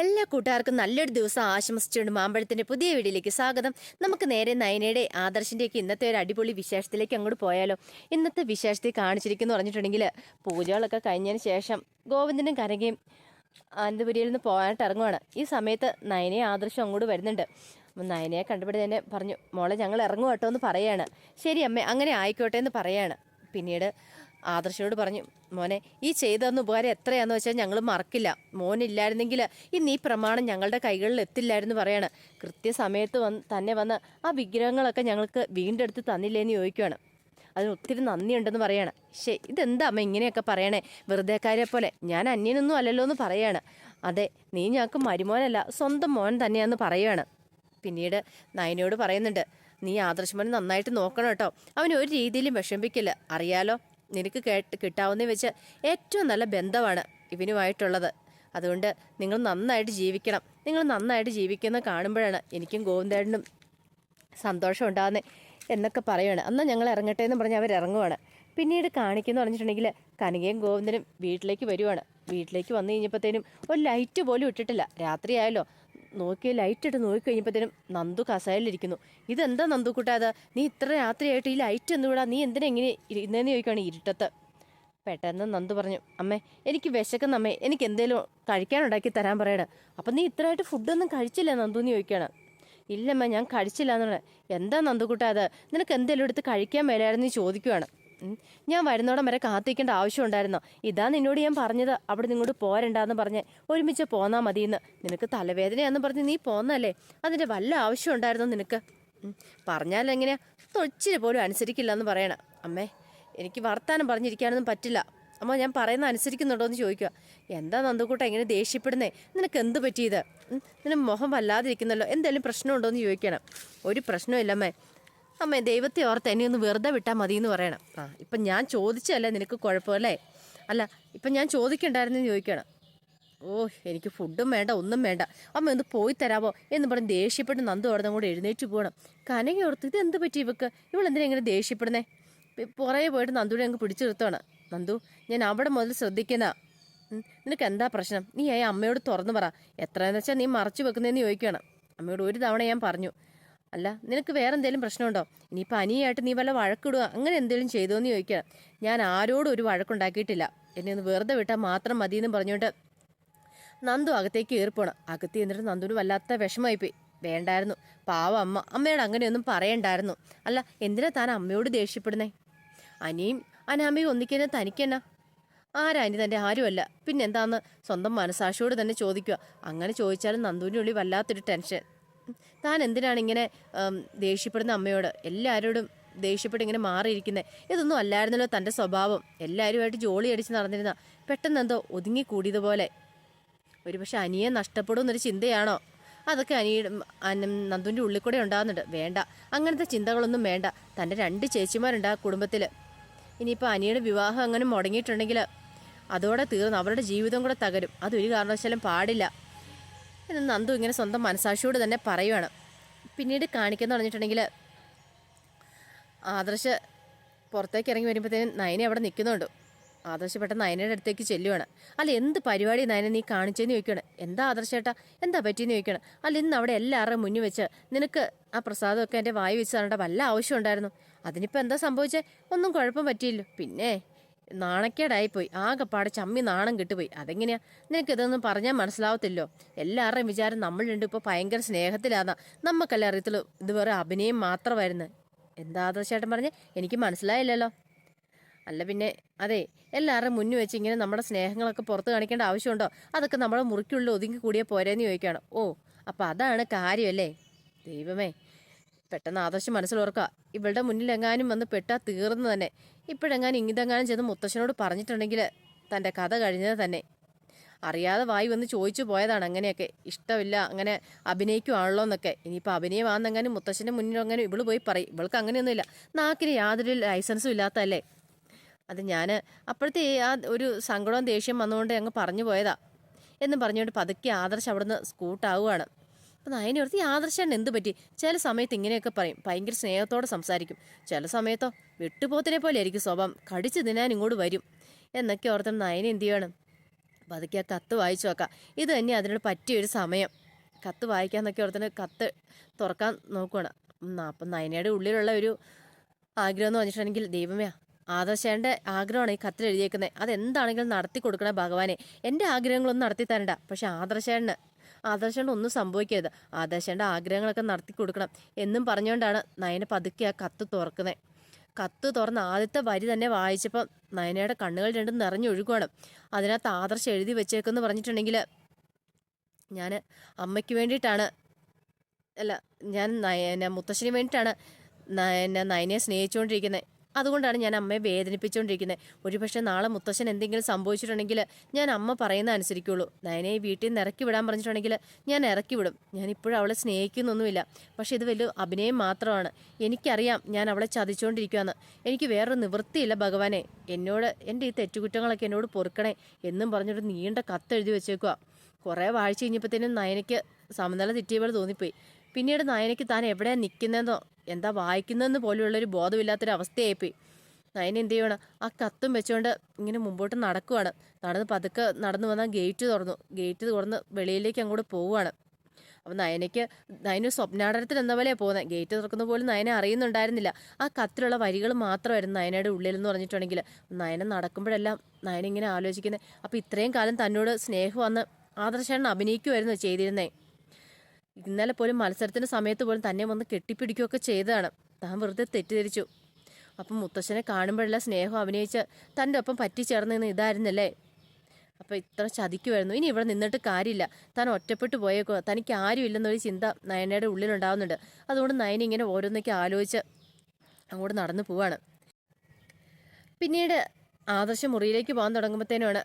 എല്ലാ കൂട്ടുകാർക്കും നല്ലൊരു ദിവസം ആശംസിച്ചുകൊണ്ട് മാമ്പഴത്തിന്റെ പുതിയ വീഡിയോയിലേക്ക് സ്വാഗതം. നമുക്ക് നേരെ നയനയുടെ ആദർശിന്റെയൊക്കെ ഇന്നത്തെ ഒരു അടിപൊളി വിശേഷത്തിലേക്ക് അങ്ങോട്ട് പോയാലോ. ഇന്നത്തെ വിശേഷത്തിൽ കാണിച്ചിരിക്കുന്നു പറഞ്ഞിട്ടുണ്ടെങ്കിൽ പൂജകളൊക്കെ കഴിഞ്ഞതിന് ശേഷം ഗോവിന്ദനും കരകയും അനന്തപുരിയിൽ നിന്ന് പോകാനായിട്ട് ഇറങ്ങുവാണ്. ഈ സമയത്ത് നയനയെ ആദർശം അങ്ങോട്ട് വരുന്നുണ്ട്. നയനയെ കണ്ടുപിടി തന്നെ പറഞ്ഞു മോളെ ഞങ്ങൾ ഇറങ്ങും കേട്ടോ എന്ന് പറയാണ്. ശരി അമ്മേ അങ്ങനെ ആയിക്കോട്ടെ എന്ന് പറയാണ്. പിന്നീട് ആദർശനോട് പറഞ്ഞു മോനെ ഈ ചെയ്തതെന്ന് ഉപകാരം എത്രയാന്ന് വെച്ചാൽ ഞങ്ങൾ മറക്കില്ല. മോനില്ലായിരുന്നെങ്കിൽ ഇന്ന് ഈ പ്രമാണം ഞങ്ങളുടെ കൈകളിൽ എത്തില്ലായിരുന്നു പറയാണ്. കൃത്യസമയത്ത് വന്ന് തന്നെ വന്ന് ആ വിഗ്രഹങ്ങളൊക്കെ ഞങ്ങൾക്ക് വീണ്ടെടുത്ത് തന്നില്ലേന്ന് ചോദിക്കുകയാണ് അതിന് ഒത്തിരി നന്ദിയുണ്ടെന്ന് പറയാണ്. ശേ ഇതെന്താ അമ്മ ഇങ്ങനെയൊക്കെ പറയണേ? വെറുതെക്കാരെ പോലെ. ഞാൻ അന്യനൊന്നും അല്ലല്ലോ എന്ന് പറയാണ്. അതെ നീ ഞങ്ങൾക്ക് മരുമോനല്ല സ്വന്തം മോൻ തന്നെയാന്ന് പറയുകയാണ് പിന്നീട് നയനയോട് പറയുന്നുണ്ട് നീ ആദർശമോനെ നന്നായിട്ട് നോക്കണം കേട്ടോ. അവൻ ഒരു രീതിയിലും വിഷമിക്കില്ല അറിയാലോ? നിനക്ക് കേട്ട് കിട്ടാവുന്ന വെച്ച് ഏറ്റവും നല്ല ബന്ധമാണ് ഇവനുമായിട്ടുള്ളത്. അതുകൊണ്ട് നിങ്ങൾ നന്നായിട്ട് ജീവിക്കണം. നിങ്ങൾ നന്നായിട്ട് ജീവിക്കുന്ന കാണുമ്പോഴാണ് എനിക്കും ഗോവിന്ദേടനും സന്തോഷം ഉണ്ടാകുന്നത് എന്നൊക്കെ പറയുകയാണ് എന്നാൽ ഞങ്ങൾ ഇറങ്ങട്ടെ എന്ന് പറഞ്ഞ് അവർ ഇറങ്ങുവാണ്. പിന്നീട് കാണിക്കുന്ന പറഞ്ഞിട്ടുണ്ടെങ്കിൽ കനകയും ഗോവിന്ദനും വീട്ടിലേക്ക് വരുവാണ്. വീട്ടിലേക്ക് വന്നു കഴിഞ്ഞപ്പോഴത്തേനും ഒരു ലൈറ്റ് പോലും ഇട്ടിട്ടില്ല. രാത്രിയായല്ലോ. നോക്കി ലൈറ്റ് ഇട്ട് നോക്കി കഴിഞ്ഞപ്പോഴത്തേനും നന്ദു കസേരയിലിരിക്കുന്നു. ഇതെന്താ നന്ദു കൂട്ടാതെ നീ ഇത്ര രാത്രിയായിട്ട് ഈ ലൈറ്റ് എന്തുവിടാ നീ എന്തിനാ ഇങ്ങനെ ഇരുന്നതെന്ന് ചോദിക്കുകയാണ് ഇരുട്ടത്ത്. പെട്ടെന്ന് നന്ദു പറഞ്ഞു അമ്മേ എനിക്ക് വിശക്കുന്ന അമ്മേ. എനിക്ക് എന്തേലും കഴിക്കാനുണ്ടാക്കി തരാൻ പറയണം അപ്പം നീ ഇത്രയായിട്ട് ഫുഡൊന്നും കഴിച്ചില്ല നന്ദു എന്ന് ചോദിക്കുകയാണ്. ഇല്ലമ്മ ഞാൻ കഴിച്ചില്ല എന്നാണ് എന്താ നന്ദു അത് നിനക്ക് എന്തേലും എടുത്ത് കഴിക്കാൻ മേലായിരുന്നു ചോദിക്കുകയാണ്. ഞാൻ വരുന്നോടം വരെ കാത്തിക്കേണ്ട ആവശ്യം ഉണ്ടായിരുന്നോ ഇതാ നിന്നോട് ഞാൻ പറഞ്ഞത്. അവിടെ നിങ്ങോട്ട് പോരണ്ടെന്ന് പറഞ്ഞ് ഒരുമിച്ച് പോന്നാ മതിയെന്ന്. നിനക്ക് തലവേദനയാന്ന് പറഞ്ഞ് നീ പോന്നല്ലേ? അതിന്റെ വല്ല ആവശ്യം ഉണ്ടായിരുന്നോ നിനക്ക്? എങ്ങനെയാ? തൊച്ചിരി പോലും അനുസരിക്കില്ല എന്ന് പറയണം. അമ്മേ എനിക്ക് വർത്താനം പറഞ്ഞിരിക്കാനൊന്നും പറ്റില്ല. അമ്മ ഞാൻ പറയുന്ന അനുസരിക്കുന്നുണ്ടോ എന്ന് ചോദിക്കുക. എന്താ നന്ദുക്കൂട്ട എങ്ങനെ ദേഷ്യപ്പെടുന്നേ? നിനക്ക് എന്ത് പറ്റിയത്? നിന മുഖം വല്ലാതിരിക്കുന്നല്ലോ. എന്തെങ്കിലും പ്രശ്നമുണ്ടോ എന്ന് ചോദിക്കണം. ഒരു പ്രശ്നമില്ല അമ്മേ ദൈവത്തെ ഓർത്ത് എന്നെ ഒന്ന് വെറുതെ വിട്ടാൽ മതി എന്ന് പറയണം. ആ. ഇപ്പം ഞാൻ ചോദിച്ചല്ലേ നിനക്ക് കുഴപ്പമല്ലേ അല്ല? ഇപ്പം ഞാൻ ചോദിക്കണ്ടായിരുന്നെന്ന് ചോദിക്കണം. ഓ എനിക്ക് ഫുഡും വേണ്ട ഒന്നും വേണ്ട. അമ്മ ഒന്ന് പോയി തരാമോ എന്ന് പറഞ്ഞ് ദേഷ്യപ്പെട്ട് നന്ദു അവിടെ കൂടെ എഴുന്നേറ്റ് പോകണം. കനക ഓർത്ത് ഇത് എന്ത് പറ്റി ഇവക്ക്? ഇവളെന്തിനാ ഇങ്ങനെ ദേഷ്യപ്പെടുന്നേ? പുറകെ പോയിട്ട് നന്ദുവിനെ അങ്ങ് പിടിച്ചു നിർത്തുവാണ് നന്ദു ഞാൻ അവിടെ മുതൽ ശ്രദ്ധിക്കുന്ന നിനക്ക് എന്താ പ്രശ്നം? നീ ആ അമ്മയോട് തുറന്നു പറ. എത്രയെന്ന് വെച്ചാൽ നീ മറച്ചു വെക്കുന്നതെന്ന് ചോദിക്കുകയാണ് അമ്മയോട് ഒരു തവണ ഞാൻ പറഞ്ഞു. അല്ല നിനക്ക് വേറെ എന്തെങ്കിലും പ്രശ്നമുണ്ടോ? ഇനിയിപ്പോൾ അനിയായിട്ട് നീ വല്ല വഴക്കിടുക അങ്ങനെ എന്തെങ്കിലും ചെയ്തോ എന്ന് ചോദിക്കുക ഞാൻ ആരോടും ഒരു വഴക്കുണ്ടാക്കിയിട്ടില്ല. എന്നെ ഒന്ന് വെറുതെ വിട്ടാൽ മാത്രം മതി എന്ന് പറഞ്ഞുകൊണ്ട് നന്ദു അകത്തേക്ക് ഏർപ്പോണം അകത്ത് എന്നിട്ട് നന്ദുവിന് വല്ലാത്ത വിഷമമായിപ്പോയി. വേണ്ടായിരുന്നു. പാവ അമ്മ. അമ്മയോട് അങ്ങനെയൊന്നും പറയണ്ടായിരുന്നു. അല്ല എന്തിനാ താൻ അമ്മയോട് ദേഷ്യപ്പെടുന്നേ? അനിയും അനാമയും ഒന്നിക്കുന്ന തനിക്കെന്നാ? ആരാ അനി തന്റെ ആരുമല്ല? പിന്നെന്താന്ന് സ്വന്തം മനസാക്ഷിയോട് തന്നെ ചോദിക്കുക അങ്ങനെ ചോദിച്ചാലും നന്ദുവിന്റെ ഉള്ളിൽ വല്ലാത്തൊരു ടെൻഷൻ. താൻ എന്തിനാണ് ഇങ്ങനെ ദേഷ്യപ്പെടുന്ന അമ്മയോട് എല്ലാവരോടും ദേഷ്യപ്പെട്ട് ഇങ്ങനെ മാറിയിരിക്കുന്നത് ഇതൊന്നും അല്ലായിരുന്നല്ലോ തന്റെ സ്വഭാവം. എല്ലാവരുമായിട്ട് ജോളി അടിച്ച് നടന്നിരുന്ന പെട്ടെന്ന് എന്തോ ഒതുങ്ങിക്കൂടിയതുപോലെ. ഒരുപക്ഷെ അനിയെ നഷ്ടപ്പെടും എന്നൊരു ചിന്തയാണോ? അതൊക്കെ അനിയുടെ നന്ദുവിന്റെ ഉള്ളിൽ കൂടെ ഉണ്ടാകുന്നുണ്ട് വേണ്ട. അങ്ങനത്തെ ചിന്തകളൊന്നും വേണ്ട. തന്റെ രണ്ട് ചേച്ചിമാരുണ്ട് ആ കുടുംബത്തിൽ ഇനിയിപ്പോൾ അനിയുടെ വിവാഹം അങ്ങനെ മുടങ്ങിയിട്ടുണ്ടെങ്കിൽ അതോടെ തീർന്ന് അവരുടെ ജീവിതം കൂടെ തകരും. അതൊരു കാരണവശാലും പാടില്ല. എന്ന് നന്ദു ഇങ്ങനെ സ്വന്തം മനസാക്ഷിയോട് തന്നെ പറയുവാണ്. പിന്നീട് കാണിക്കുന്ന പറഞ്ഞിട്ടുണ്ടെങ്കിൽ ആദർശ് പുറത്തേക്ക് ഇറങ്ങി വരുമ്പോഴത്തേനും നയനെ അവിടെ നിൽക്കുന്നുണ്ട്. ആദർശ് പെട്ടെന്ന് നയനയുടെ അടുത്തേക്ക് ചെല്ലുവാണ്. അല്ല എന്ത് പരിപാടി നയനെ നീ കാണിച്ചെന്ന് ചോദിക്കണം എന്താ ആദർശേട്ടാ എന്താ പറ്റിയെന്ന് ചോദിക്കണം അല്ല ഇന്ന് അവിടെ എല്ലാവരുടെയും മുന്നിൽ വെച്ച് നിനക്ക് ആ പ്രസാദമൊക്കെ എന്റെ വായി വെച്ച് തരേണ്ട വല്ല ആവശ്യം ഉണ്ടായിരുന്നു അതിനിപ്പോൾ എന്താ സംഭവിച്ചേ? ഒന്നും കുഴപ്പം പറ്റിയില്ലോ പിന്നെ? നാണക്കേടായിപ്പോയി. ആകെപ്പാടെ ചമ്മി നാണം കിട്ടുപോയി. അതെങ്ങനെയാ? നിനക്ക് ഇതൊന്നും പറഞ്ഞാൽ മനസ്സിലാവത്തില്ലോ? എല്ലാവരുടെയും വിചാരം നമ്മൾ രണ്ടും ഇപ്പോൾ ഭയങ്കര സ്നേഹത്തിലാന്നാ. നമുക്കല്ലേ അറിയത്തുള്ളൂ ഇത് വേറെ അഭിനയം മാത്രമായിരുന്നു. എന്താ ചേട്ടൻ പറഞ്ഞേ? എനിക്ക് മനസ്സിലായില്ലല്ലോ. അല്ല പിന്നെ അതെ എല്ലാവരുടെയും മുന്നിൽ വെച്ച് ഇങ്ങനെ നമ്മുടെ സ്നേഹങ്ങളൊക്കെ പുറത്ത് കാണിക്കേണ്ട ആവശ്യമുണ്ടോ? അതൊക്കെ നമ്മുടെ മുറിക്കുള്ളിൽ ഒതുങ്ങി കൂടിയ പോരേന്ന് ചോദിക്കുകയാണ്. ഓ അപ്പം അതാണ് കാര്യമല്ലേ? ദൈവമേ. പെട്ടെന്ന് ആദർശം മനസ്സിലോർക്കുക. ഇവളുടെ മുന്നിൽ എങ്ങാനും വന്ന് പെട്ടാ തീർന്നു തന്നെ. ഇപ്പോഴെങ്ങാനും ഇങ്ങിതെങ്ങാനും ചെന്ന് മുത്തശ്ശനോട് പറഞ്ഞിട്ടുണ്ടെങ്കിൽ തന്റെ കഥ കഴിഞ്ഞത് തന്നെ. അറിയാതെ വായി വന്ന് ചോദിച്ചു പോയതാണ് അങ്ങനെയൊക്കെ. ഇഷ്ടമില്ല അങ്ങനെ അഭിനയിക്കുവാണല്ലോ എന്നൊക്കെ. ഇനിയിപ്പോൾ അഭിനയമാണെന്നെങ്ങാനും മുത്തശ്ശന്റെ മുന്നിൽ അങ്ങനെ ഇവൾ പോയി പറയും. ഇവൾക്ക് അങ്ങനെയൊന്നുമില്ല. നാക്കിന് യാതൊരു ലൈസൻസും ഇല്ലാത്തതല്ലേ? അത് ഞാൻ അപ്പോഴത്തെ ആ ഒരു സങ്കടവും ദേഷ്യം വന്നുകൊണ്ട് അങ്ങ് പറഞ്ഞു പോയതാ. എന്ന് പറഞ്ഞുകൊണ്ട് പതുക്കെ ആദർശ് അവിടുന്ന് സ്കൂട്ടാവുകയാണ്. അപ്പം നയനെ ഓർത്ത് ഈ ആദർശേണ്ട എന്ത് പറ്റി? ചില സമയത്ത് ഇങ്ങനെയൊക്കെ പറയും. ഭയങ്കര സ്നേഹത്തോടെ സംസാരിക്കും. ചില സമയത്തോ വെട്ടുപോത്തിനെ പോലെ ആയിരിക്കും സ്വഭാവം. കടിച്ചു തിന്നാൻ ഇങ്ങോട്ട് വരും. എന്നൊക്കെ ഓർത്തും നയനെ എന്ത് ചെയ്യണം? പതുക്കെ ആ കത്ത് വായിച്ചു നോക്കാം. ഇത് തന്നെ അതിനോട് പറ്റിയൊരു സമയം. കത്ത് വായിക്കാന്നൊക്കെ ഓർത്തിന് കത്ത് തുറക്കാൻ നോക്കുകയാണ് അപ്പം നയനയുടെ ഉള്ളിലുള്ള ഒരു ആഗ്രഹം എന്ന് പറഞ്ഞിട്ടുണ്ടെങ്കിൽ ദൈവമേ ആദർശേന്റെ ആഗ്രഹമാണ് ഈ കത്തിൽ എഴുതിയേക്കുന്നത്. അതെന്താണെങ്കിലും നടത്തി കൊടുക്കണേ ഭഗവാനെ. എന്റെ ആഗ്രഹങ്ങളൊന്നും നടത്തി തരണ്ട പക്ഷെ ആദർശേണ്ണന് ആദർശേണ്ട ഒന്നും സംഭവിക്കരുത്. ആദർശേന്റെ ആഗ്രഹങ്ങളൊക്കെ നടത്തി കൊടുക്കണം. എന്നും പറഞ്ഞുകൊണ്ടാണ് നയന പതുക്കെ ആ കത്ത് തുറക്കുന്നത് കത്ത് തുറന്ന് ആദ്യത്തെ വരി തന്നെ വായിച്ചപ്പോൾ നയനയുടെ കണ്ണുകൾ രണ്ടും നിറഞ്ഞൊഴുകുവാണ് അതിനകത്ത് ആദർശം എഴുതി വെച്ചേക്കെന്ന് പറഞ്ഞിട്ടുണ്ടെങ്കിൽ ഞാൻ അമ്മയ്ക്ക് വേണ്ടിയിട്ടാണ് അല്ല ഞാൻ നയന മുത്തശ്ശിന് വേണ്ടിയിട്ടാണ് നയന നയനെ സ്നേഹിച്ചുകൊണ്ടിരിക്കുന്നത് അതുകൊണ്ടാണ് ഞാൻ അമ്മയെ വേദനിപ്പിച്ചുകൊണ്ടിരിക്കുന്നത് ഒരുപക്ഷെ നാളെ മുത്തശ്ശൻ എന്തെങ്കിലും സംഭവിച്ചിട്ടുണ്ടെങ്കിൽ ഞാൻ അമ്മ പറയുന്ന അനുസരിക്കുള്ളൂ. നയനെ ഈ വീട്ടിൽ നിന്ന് ഇറക്കി വിടാൻ പറഞ്ഞിട്ടുണ്ടെങ്കിൽ ഞാൻ ഇറക്കി വിടും. ഞാൻ ഇപ്പോഴും അവളെ സ്നേഹിക്കുന്നൊന്നുമില്ല. പക്ഷേ ഇത് വലിയ അഭിനയം മാത്രമാണ്. എനിക്കറിയാം ഞാൻ അവളെ ചതിച്ചുകൊണ്ടിരിക്കുകയാണ് എനിക്ക് വേറൊരു നിവൃത്തിയില്ല ഭഗവാനെ. എന്നോട് എന്റെ ഈ തെറ്റുകുറ്റങ്ങളൊക്കെ എന്നോട് പൊറുക്കണേ എന്നും പറഞ്ഞൊരു നീണ്ട കത്ത് എഴുതി വെച്ചേക്കുക കുറേ വാഴ്ച കഴിഞ്ഞപ്പോഴത്തേനും നയനയ്ക്ക് സമനില തെറ്റിയ പോലെ തോന്നിപ്പോയി. പിന്നീട് നയനയ്ക്ക് താൻ എവിടെയാണ് നിൽക്കുന്നതെന്നോ എന്താ വായിക്കുന്നതെന്ന് പോലെയുള്ളൊരു ബോധമില്ലാത്തൊരു അവസ്ഥയായിപ്പോയി നയന എന്ത് ചെയ്യണം? ആ കത്തും വെച്ചുകൊണ്ട് ഇങ്ങനെ മുമ്പോട്ട് നടക്കുവാണ്. നടന്ന് പതുക്കെ നടന്നു വന്നാൽ ഗേറ്റ് തുറന്നു. ഗേറ്റ് തുറന്ന് വെളിയിലേക്ക് അങ്ങോട്ട് പോവുകയാണ് അപ്പം നയനയ്ക്ക് നയന സ്വപ്നാടനത്തിൽ എന്ന പോലെയാണ് പോകുന്നത് ഗേറ്റ് തുറക്കുന്ന പോലും നയനെ അറിയുന്നുണ്ടായിരുന്നില്ല. ആ കത്തിലുള്ള വരികൾ മാത്രമായിരുന്നു നയനയുടെ ഉള്ളിൽ എന്ന് പറഞ്ഞിട്ടുണ്ടെങ്കിൽ. നയന നടക്കുമ്പോഴെല്ലാം നയന ഇങ്ങനെ ആലോചിക്കുന്നത് അപ്പം ഇത്രയും കാലം തന്നോട് സ്നേഹം വന്ന് ആദർശേണ്ണ അഭിനയിക്കുമായിരുന്നു ചെയ്തിരുന്നേ. ഇന്നലെ പോലും മത്സരത്തിന്റെ സമയത്ത് പോലും തന്നെ വന്ന് കെട്ടിപ്പിടിക്കുകയൊക്കെ ചെയ്തതാണ്. താൻ വെറുതെ തെറ്റിദ്ധരിച്ചു. അപ്പം മുത്തശ്ശനെ കാണുമ്പോഴുള്ള സ്നേഹം അഭിനയിച്ച് തന്റെ ഒപ്പം പറ്റിച്ചേർന്ന് നിന്ന് ഇതായിരുന്നല്ലേ? അപ്പം ഇത്ര ചതിക്കുമായിരുന്നു ഇനി ഇവിടെ നിന്നിട്ട് കാര്യമില്ല. താൻ ഒറ്റപ്പെട്ടു പോയേക്കോ. തനിക്ക് ആരും ഇല്ലെന്നൊരു ചിന്ത നയനയുടെ ഉള്ളിലുണ്ടാവുന്നുണ്ട്. അതുകൊണ്ട് നയന ഇങ്ങനെ ഓരോന്നൊക്കെ ആലോചിച്ച് അങ്ങോട്ട് നടന്നു പോവാണ്. പിന്നീട് ആദർശ മുറിയിലേക്ക് പോകാൻ തുടങ്ങുമ്പോഴത്തേനുമാണ്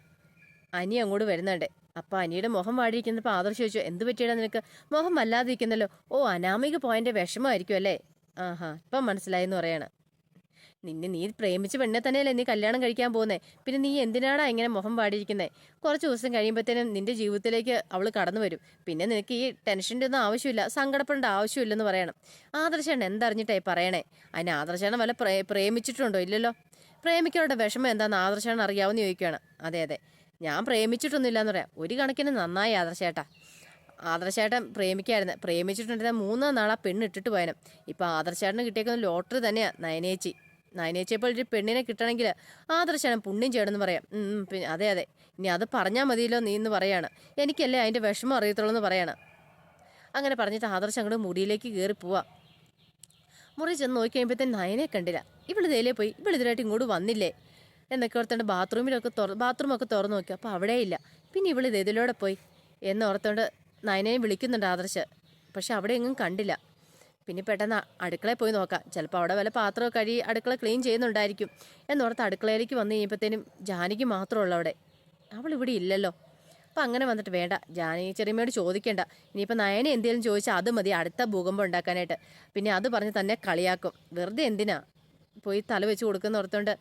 അനി അങ്ങോട്ട് വരുന്നുണ്ട്. അപ്പൊ അനിയുടെ മുഖം വാടിയിരിക്കുന്നപ്പോൾ ആദർശ് ചോദിച്ചു എന്ത് പറ്റിയടാ നിനക്ക്? മുഖം വല്ലാതിരിക്കുന്നല്ലോ. ഓ അനാമിക പോയിന്റെ വിഷമമായിരിക്കും അല്ലേ? ആഹാ ഇപ്പം മനസ്സിലായെന്ന് പറയാണ്. നിന്നെ നീ പ്രേമിച്ച പെണ്ണെ തന്നെയല്ലേ നീ കല്യാണം കഴിക്കാൻ പോകുന്നേ? പിന്നെ നീ എന്തിനാടാ ഇങ്ങനെ മുഖം പാടിയിരിക്കുന്നത് കുറച്ച് ദിവസം കഴിയുമ്പോഴത്തേനും നിന്റെ ജീവിതത്തിലേക്ക് അവൾ കടന്നു വരും. പിന്നെ നിനക്ക് ഈ ടെൻഷന്റെ ഒന്നും ആവശ്യമില്ല സങ്കടപ്പെടേണ്ട ആവശ്യമില്ലെന്ന് പറയണം. ആദർശാണ് എന്തറിഞ്ഞിട്ടേ പറയണേ? അതിന് ആദർശാണ് വല്ല പ്രേ പ്രേമിച്ചിട്ടുണ്ടോ? ഇല്ലല്ലോ. പ്രേമിക്കാനുള്ള വിഷമം എന്താണെന്ന് ആദർശാണ് അറിയാവുന്ന ചോദിക്കുകയാണ് അതെ അതെ. ഞാൻ പ്രേമിച്ചിട്ടൊന്നുമില്ല എന്ന് പറയാം. ഒരു കണക്കിന് നന്നായി ആദർശേട്ടാ. ആദർശേട്ടൻ പ്രേമിക്കായിരുന്നു. പ്രേമിച്ചിട്ടുണ്ടെങ്കിൽ മൂന്നാം പെണ്ണ് ഇട്ടിട്ട് പോയനം. ഇപ്പോൾ ആദർശേട്ടന് കിട്ടിയേക്കുന്ന ലോട്ടറി തന്നെയാണ് നയനേച്ചി. നയനേച്ചിയപ്പോൾ ഒരു പെണ്ണിനെ കിട്ടണമെങ്കിൽ ആദർശേടൻ പുണ്യം ചെയ്യണമെന്ന് പറയാം. പിന്നെ അതെ അതെ. ഇനി അത് പറഞ്ഞാൽ മതിയല്ലോ നീ എന്ന് പറയാണ്. എനിക്കല്ലേ അതിന്റെ വിഷമം അറിയത്തുള്ളൂ എന്ന് പറയാണ്. അങ്ങനെ പറഞ്ഞിട്ട് ആദർശം അങ്ങോട്ട് മുടിയിലേക്ക് കയറി പോവാം. മുറി ചെന്ന് നോക്കി കഴിയുമ്പോഴത്തേന് നയനെ കണ്ടില്ല. ഇവിടെ ഇതിലേ പോയി. ഇവിടെ ഇതിലായിട്ട് ഇങ്ങോട്ട് വന്നില്ലേ? എന്നൊക്കെ ഓർത്തോണ്ട് ബാത്റൂമിലൊക്കെ തുറ ബാത്റൂമൊക്കെ തുറന്നു നോക്കി. അപ്പോൾ അവിടെ ഇല്ല പിന്നെ ഇവൾ ഇത് ഇതിലൂടെ പോയി. എന്ന് ഓർത്തോണ്ട് നയനെ വിളിക്കുന്നുണ്ട് ആദർശ്. പക്ഷെ അവിടെ എങ്ങും കണ്ടില്ല. പിന്നെ പെട്ടെന്ന് അടുക്കളയിൽ പോയി നോക്കാം. ചിലപ്പോൾ അവിടെ വല്ല പാത്രമൊക്കെ കഴുകി അടുക്കള ക്ലീൻ ചെയ്യുന്നുണ്ടായിരിക്കും. എന്നോർത്ത് അടുക്കളയിലേക്ക് വന്നു കഴിഞ്ഞപ്പോഴത്തേനും ജാനിക്ക് മാത്രമുള്ളൂ അവിടെ. അവൾ ഇവിടെ ഇല്ലല്ലോ. അപ്പം അങ്ങനെ വന്നിട്ട് വേണ്ട. ജാനി ചെറിയമ്മയോട് ചോദിക്കേണ്ട. ഇനിയിപ്പോൾ നയനെ എന്തെങ്കിലും ചോദിച്ചാൽ അത് മതി. അടുത്ത ഭൂകമ്പം ഉണ്ടാക്കാനായിട്ട്. പിന്നെ അത് പറഞ്ഞ് തന്നെ കളിയാക്കും. വെറുതെ എന്തിനാ? പോയി തല വെച്ച് കൊടുക്കുന്ന ഓർത്തോണ്ട്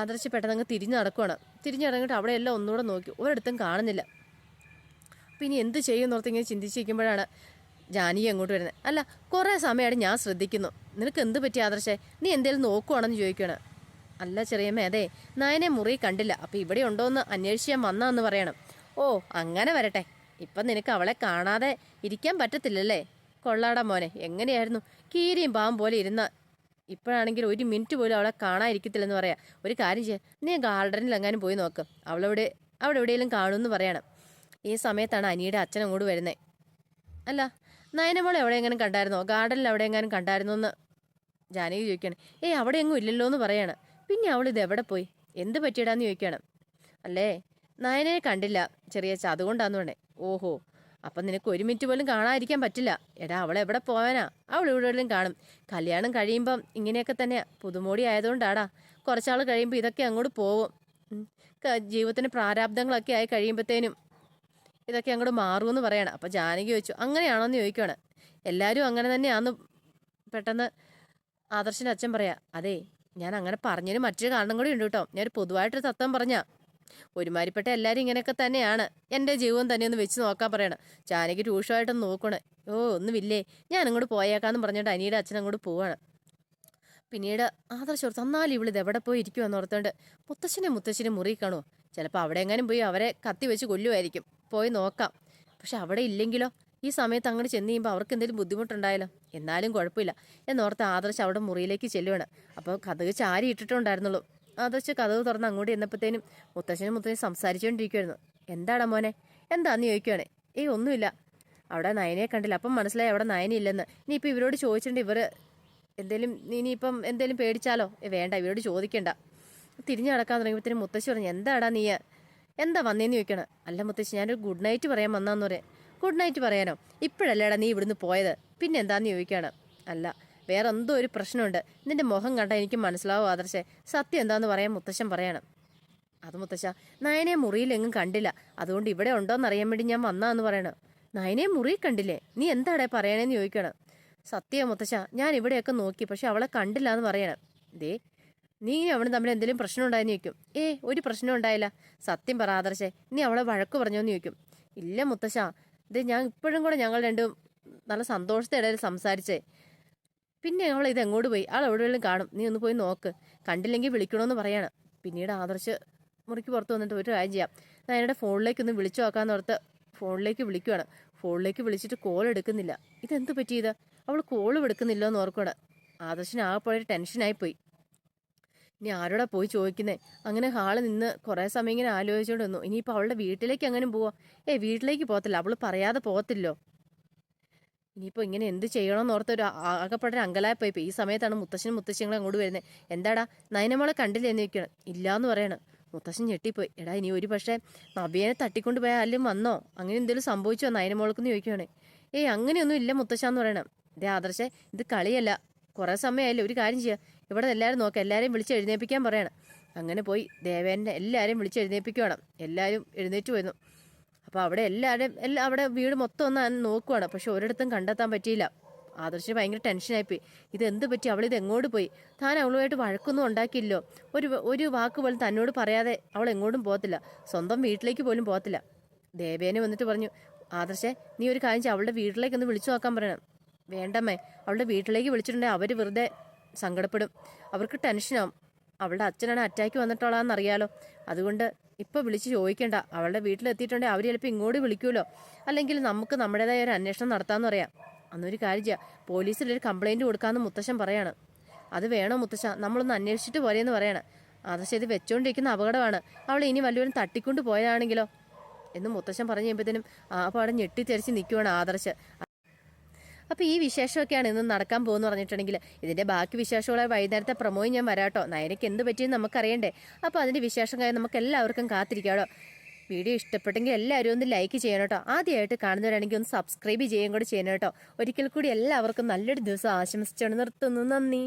ആദർശ് പെട്ടെന്ന് തിരിഞ്ഞ് നടക്കുവാണ്. തിരിഞ്ഞു ഇറങ്ങിയിട്ട് അവിടെ എല്ലാം ഒന്നുകൂടെ നോക്കി. ഒരിടത്തും കാണുന്നില്ല. അപ്പം ഇനി എന്ത് ചെയ്യുമെന്നോർത്ത് ഇങ്ങനെ ചിന്തിച്ചിരിക്കുമ്പോഴാണ് ജാനിയെ അങ്ങോട്ട് വരുന്നത്. അല്ല കുറേ സമയമായിട്ട് ഞാൻ ശ്രദ്ധിക്കുന്നു. നിനക്ക് എന്ത് പറ്റി ആദർശേ? നീ എന്തേലും നോക്കുവാണെന്ന് ചോദിക്കുകയാണ് അല്ല ചെറിയമ്മേ അതെ നയനെ മുറി കണ്ടില്ല. അപ്പം ഇവിടെ ഉണ്ടോയെന്ന് ഞാൻ വന്നാന്ന് പറയണം. ഓ അങ്ങനെ വരട്ടെ. ഇപ്പം നിനക്ക് അവളെ കാണാതെ ഇരിക്കാൻ പറ്റത്തില്ലല്ലേ? കൊള്ളാടാ മോനെ എങ്ങനെയായിരുന്നു? കീരിയും പാവം പോലെ ഇരുന്ന ഇപ്പോഴാണെങ്കിൽ ഒരു മിനിറ്റ് പോലും അവളെ കാണാതിരിക്കത്തില്ലെന്ന് പറയാം. ഒരു കാര്യം ചെയ്യാം. നീ ഗാർഡനിൽ എങ്ങാനും പോയി നോക്ക്. അവളെവിടെ അവിടെ എവിടെയെങ്കിലും കാണുമെന്ന് പറയണം. ഈ സമയത്താണ് അനിയുടെ അച്ഛൻ അങ്ങോട്ട് വരുന്നത് അല്ല നയനമോളെ എവിടെയെങ്കിലും കണ്ടായിരുന്നോ? ഗാർഡനിൽ എവിടെയെങ്കിലും കണ്ടായിരുന്നോ എന്ന് ജാനകി ചോദിക്കുകയാണ്. ഏയ് അവിടെ എങ്ങും ഇല്ലല്ലോ എന്ന് പറയാണ്. പിന്നെ അവൾ ഇത് എവിടെ പോയി? എന്ത് പറ്റിയിടാന്ന് ചോദിക്കുകയാണ്. അല്ലേ? നയനെ കണ്ടില്ല ചെറിയ അതുകൊണ്ടാന്ന് പറഞ്ഞേ. ഓഹോ. അപ്പം നിനക്ക് ഒരു മിനിറ്റ് പോലും കാണാതിരിക്കാൻ പറ്റില്ല. എടാ അവളെ എവിടെ പോവാനാ? അവൾ ഇവിടെയും കാണും. കല്യാണം കഴിയുമ്പം ഇങ്ങനെയൊക്കെ തന്നെയാ പുതുമോടി ആയതുകൊണ്ടാടാ. കുറച്ചാൾ കഴിയുമ്പോൾ ഇതൊക്കെ അങ്ങോട്ട് പോവും ജീവിതത്തിന് പ്രാരാബ്ദങ്ങളൊക്കെ ആയി കഴിയുമ്പോഴത്തേനും ഇതൊക്കെ അങ്ങോട്ട് മാറുമെന്ന് പറയണം. അപ്പം ജാനകി ചോദിച്ചു അങ്ങനെയാണോന്ന് ചോദിക്കുകയാണ് എല്ലാവരും അങ്ങനെ തന്നെയാന്ന് പെട്ടെന്ന് ആദർശന്റെ അച്ഛൻ പറയാ അതെ ഞാൻ അങ്ങനെ പറഞ്ഞതിന് മറ്റൊരു കാരണം കൂടി ഉണ്ട് കേട്ടോ. ഞാൻ പൊതുവായിട്ടൊരു തത്വം പറഞ്ഞ ഒരുമാതിരിപ്പെട്ട എല്ലാവരും ഇങ്ങനെയൊക്കെ തന്നെയാണ്. എന്റെ ജീവൻ തന്നെ ഒന്ന് വെച്ച് നോക്കാൻ പറയണം. ചാനയ്ക്ക് രൂക്ഷമായിട്ടൊന്ന് നോക്കണേ ഓ ഒന്നുമില്ലേ? ഞാൻ അങ്ങോട്ട് പോയേക്കാന്ന് പറഞ്ഞിട്ട് അനിയുടെ അച്ഛൻ അങ്ങോട്ട് പോവാണ്. പിന്നീട് ആദർശ് ഓർത്ത് എന്നാലും ഇവളിത് എവിടെ പോയി ഇരിക്കുമെന്ന് ഓർത്തോണ്ട് മുത്തശ്ശനെ മുത്തശ്ശനെ മുറി കാണുമോ ചിലപ്പോൾ അവിടെ എങ്ങാനും പോയി അവരെ കത്തി വെച്ച് കൊല്ലുമായിരിക്കും പോയി നോക്കാം. പക്ഷെ അവിടെ ഇല്ലെങ്കിലോ? ഈ സമയത്ത് അങ്ങോട്ട് ചെന്ന് കഴിയുമ്പോൾ അവർക്ക് എന്തെങ്കിലും ബുദ്ധിമുട്ടുണ്ടായാലോ? എന്നാലും കുഴപ്പമില്ല. എന്നോർത്ത് ആദർശ് അവിടെ മുറിയിലേക്ക് ചെല്ലുവാണ്. അപ്പോൾ കഥക് ചാരി ഇട്ടിട്ടുണ്ടായിരുന്നുള്ളൂ ആദർശ് കഥ തുറന്ന് അങ്ങോട്ട് ചെന്നപ്പോഴത്തേനും മുത്തശ്ശനും മുത്തശ്ശനും സംസാരിച്ചുകൊണ്ടിരിക്കുവായിരുന്നു. എന്താടാ മോനെ? എന്താന്ന് ചോദിക്കുവാണേ? ഏയ് ഒന്നുമില്ല. അവിടെ നയനെ കണ്ടില്ല. അപ്പം മനസ്സിലായി അവിടെ നയനില്ലെന്ന് ഇനിയിപ്പോൾ ഇവരോട് ചോദിച്ചിട്ടുണ്ട് ഇവർ എന്തേലും ഇനിയിപ്പം എന്തേലും പേടിച്ചാലോ? വേണ്ട ഇവരോട് ചോദിക്കണ്ട. തിരിഞ്ഞു നടക്കാൻ തുടങ്ങിയപ്പോഴത്തേനും മുത്തശ്ശി പറഞ്ഞു എന്താടാ നീ? എന്താ വന്നേന്ന് ചോദിക്കണം? അല്ല മുത്തശ്ശി ഞാനൊരു ഗുഡ് നൈറ്റ് പറയാൻ വന്നാന്ന് പറയാം. ഗുഡ് നൈറ്റ് പറയാനോ? ഇപ്പോഴല്ലേടാ നീ ഇവിടുന്ന് പോയത്? പിന്നെ എന്താന്ന് ചോദിക്കാണ്? അല്ല വേറെ എന്തോ ഒരു പ്രശ്നമുണ്ട്. നിന്റെ മുഖം കണ്ടാൽ എനിക്ക് മനസ്സിലാവും ആദർശേ. സത്യം എന്താന്ന് പറയാൻ മുത്തശ്ശൻ പറയണം. അത് മുത്തശ്ശ നയനെ മുറിയിലെങ്ങും കണ്ടില്ല. അതുകൊണ്ട് ഇവിടെ ഉണ്ടോന്ന് അറിയാൻ വേണ്ടി ഞാൻ വന്നാന്ന് പറയണം. നയനെ മുറി കണ്ടില്ലേ? നീ എന്താടേ പറയണേന്ന് ചോദിക്കണം. സത്യം മുത്തശ്ശ ഞാൻ ഇവിടെയൊക്കെ നോക്കി പക്ഷെ അവളെ കണ്ടില്ല എന്ന് പറയണം. ദേ നീ അവന് തമ്മിൽ എന്തെങ്കിലും പ്രശ്നം ഉണ്ടായെന്ന് ചോദിക്കും. ഏ ഒരു പ്രശ്നം ഉണ്ടായില്ല. സത്യം പറ ആദർശേ നീ അവളെ വഴക്ക് പറഞ്ഞോന്ന് ചോദിക്കും. ഇല്ല മുത്തശ്ശ ഇത് ഞാൻ ഇപ്പോഴും കൂടെ ഞങ്ങൾ രണ്ടും നല്ല സന്തോഷത്തെ ഇടയിൽ സംസാരിച്ചേ. പിന്നെ അവൾ ഇത് എങ്ങോട്ട് പോയി? ആൾ എവിടെയെങ്കിലും കാണും. നീ ഒന്ന് പോയി നോക്ക്. കണ്ടില്ലെങ്കിൽ വിളിക്കണമെന്ന് പറയാണ്. പിന്നീട് ആദർശ് മുറിക്ക് പുറത്ത് വന്നിട്ട് ഒരു കാര്യം ചെയ്യാം. ഞാൻ എന്റെ ഫോണിലേക്ക് ഒന്ന് വിളിച്ചു നോക്കാന്ന് ഓർത്ത് ഫോണിലേക്ക് വിളിക്കുവാണ്. ഫോണിലേക്ക് വിളിച്ചിട്ട് കോൾ എടുക്കുന്നില്ല. ഇതെന്ത് പറ്റിയത് അവൾ കോൾ എടുക്കുന്നില്ല എന്ന് ഓർക്കണം ആദർശന് ആകെപ്പോഴൊരു ടെൻഷനായി പോയി. ഇനി ആരോടാ പോയി ചോദിക്കുന്നേ? അങ്ങനെ ഹാൾ നിന്ന് കുറേ സമയം ഇങ്ങനെ ആലോചിച്ചുകൊണ്ട് വന്നു ഇനിയിപ്പോൾ അവളുടെ വീട്ടിലേക്ക് അങ്ങനെ പോവാ? ഏ വീട്ടിലേക്ക് പോകത്തില്ല. അവൾ പറയാതെ പോകത്തില്ലോ. ഇനിയിപ്പോൾ ഇങ്ങനെ എന്ത് ചെയ്യണമെന്ന് ഓർത്തൊരു ആകെപ്പെട്ട അങ്കലായപ്പോയി. ഈ സമയത്താണ് മുത്തശ്ശനും മുത്തശ്ശികളും അങ്ങോട്ട് വരുന്നത്. എന്താടാ നയനമോളെ കണ്ടില്ല എന്ന് ചോദിക്കണം ഇല്ലാന്ന് പറയണം. മുത്തശ്ശൻ ഞെട്ടിപ്പോയി. എടാ ഇനി ഒരു പക്ഷേ നബിയനെ തട്ടിക്കൊണ്ട് പോയാൽ ആരും വന്നോ? അങ്ങനെ എന്തെങ്കിലും സംഭവിച്ചോ നയനമോൾക്കെന്ന് ചോദിക്കുകയാണ്. ഏയ് അങ്ങനെയൊന്നും ഇല്ല മുത്തശ്ശാന്ന് പറയണം. ഇതേ ആദർശേ ഇത് കളിയല്ല. കുറേ സമയമായില്ലേ ഒരു കാര്യം ചെയ്യുക ഇവിടെ എല്ലാവരും നോക്കുക എല്ലാവരെയും വിളിച്ച് എഴുന്നേൽപ്പിക്കാൻ പറയണം. അങ്ങനെ പോയി ദേവേനെ എല്ലാവരെയും വിളിച്ച് എഴുന്നേൽപ്പിക്കണം എല്ലാവരും എഴുന്നേറ്റ് വരുന്നു അപ്പോൾ അവിടെ എല്ലാവരും എല്ലാ അവിടെ വീട് മൊത്തം ഒന്ന് നോക്കുവാണ്. പക്ഷെ ഒരിടത്തും കണ്ടെത്താൻ പറ്റിയില്ല. ആദർശിന് ഭയങ്കര ടെൻഷനായിപ്പോയി ഇത് എന്ത് പറ്റി? ഇത് എങ്ങോട്ട് പോയി? താൻ അവളുമായിട്ട് വഴക്കൊന്നും ഉണ്ടാക്കിയില്ലോ. ഒരു ഒരു വാക്ക് പോലും തന്നോട് പറയാതെ അവൾ എങ്ങോട്ടും പോകത്തില്ല. സ്വന്തം വീട്ടിലേക്ക് പോലും പോകത്തില്ല. ദേവേനെ വന്നിട്ട് പറഞ്ഞു ആദർശെ നീ ഒരു കാര്യം ചെയ്യ്, അവളുടെ വീട്ടിലേക്ക് ഒന്ന് വിളിച്ചു നോക്കാൻ പറയണം. വേണ്ടമ്മേ. അവളുടെ വീട്ടിലേക്ക് വിളിച്ചിട്ടുണ്ടെങ്കിൽ അവർ വെറുതെ സങ്കടപ്പെടും. അവർക്ക് ടെൻഷനാവും അവളുടെ അച്ഛനാണ് അറ്റാക്ക് വന്നിട്ടുള്ളതെന്ന് അറിയാലോ അതുകൊണ്ട് ഇപ്പൊ വിളിച്ച് ചോദിക്കണ്ട. അവളുടെ വീട്ടിലെത്തിയിട്ടുണ്ടെങ്കിൽ അവർ ചിലപ്പോൾ ഇങ്ങോട്ട് വിളിക്കുമല്ലോ അല്ലെങ്കിൽ നമുക്ക് നമ്മുടേതായ ഒരു അന്വേഷണം നടത്താമെന്ന് പറയാം. അന്നൊരു കാര്യം ഒരു കംപ്ലൈന്റ് കൊടുക്കാമെന്ന് മുത്തശ്ശൻ പറയാണ്. അത് വേണോ മുത്തശ്ശ? നമ്മളൊന്ന് അന്വേഷിച്ചിട്ട് പോരെയെന്ന് പറയണം. ആദർശം ഇത് വെച്ചുകൊണ്ടിരിക്കുന്ന അപകടമാണ്. അവൾ ഇനി വല്ലവരും തട്ടിക്കൊണ്ട് പോയതാണെങ്കിലോ എന്ന് മുത്തശ്ശൻ പറഞ്ഞു കഴിയുമ്പോഴത്തേനും ആ പാടെ ഞെട്ടിത്തെറിച്ച് നിൽക്കുവാണ് ആദർശ്. അപ്പോൾ ഈ വിശേഷമൊക്കെയാണ് ഇന്ന് നടക്കാൻ പോകുന്നു പറഞ്ഞിട്ടുണ്ടെങ്കിൽ ഇതിന്റെ ബാക്കി വിശേഷങ്ങളെ വൈകുന്നേരത്തെ പ്രമോയും ഞാൻ വരാട്ടോ നയനയ്ക്ക് എന്ത് പറ്റിയെന്ന് നമുക്കറിയണ്ടേ. അപ്പോൾ അതിന്റെ വിശേഷം കാര്യം നമുക്ക് എല്ലാവർക്കും കാത്തിരിക്കാടോ വീഡിയോ ഇഷ്ടപ്പെട്ടെങ്കിൽ എല്ലാവരും ഒന്ന് ലൈക്ക് ചെയ്യണം കേട്ടോ. ആദ്യമായിട്ട് കാണുന്നവരാണെങ്കിൽ ഒന്ന് സബ്സ്ക്രൈബ് ചെയ്യുകയും കൂടി ചെയ്യണം കേട്ടോ. ഒരിക്കൽ കൂടി എല്ലാവർക്കും നല്ലൊരു ദിവസം ആശംസിച്ചാണ് നിർത്തുന്നു. നന്ദി.